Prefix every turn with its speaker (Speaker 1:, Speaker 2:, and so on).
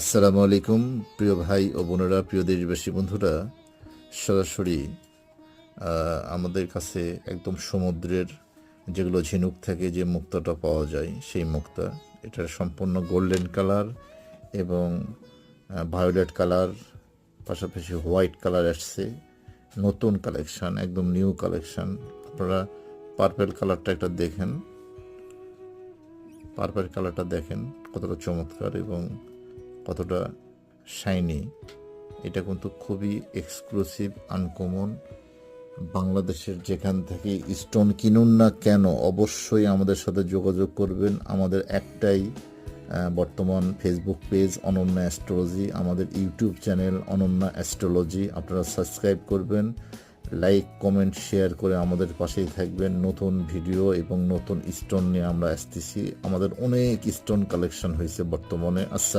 Speaker 1: আসসালামু আলাইকুম, প্রিয় ভাই ও বোনেরা, প্রিয় দেশবাসী বন্ধুরা। সরাসরি আমাদের কাছে একদম সমুদ্রের যেগুলো ঝিনুক থেকে, যে মুক্তাটা পাওয়া যায়, সেই মুক্তা। এটা সম্পূর্ণ গোল্ডেন কালার এবং ভায়োলেট কালার, পাশাপাশি হোয়াইট কালার আসছে। নতুন কালেকশান, একদম নিউ কালেকশান। আপনারা পার্পেল কালারটা একটা দেখেন। পার্পেল কালারটা দেখেন, কতটা চমৎকার এবং কতটা শাইনি এটা কিন্তু খুবই এক্সক্লুসিভ আনকমন বাংলাদেশের যেখান থেকে স্টোন কিনুন না কেন, অবশ্যই আমাদের সাথে যোগাযোগ করবেন। আমাদের একটাই বর্তমান ফেসবুক পেজ অনন্যা অ্যাস্ট্রোলজি আমাদের ইউটিউব চ্যানেল অনন্যা অ্যাস্ট্রোলজি আপনারা সাবস্ক্রাইব করবেন লাইক কমেন্ট শেয়ার করে আমাদের পাশেই থাকবেন। নতুন ভিডিও এবং নতুন স্টোন নিয়ে আমরা আসতেছি। আমাদের অনেক স্টোন কালেকশন হয়েছে বর্তমানে। আচ্ছা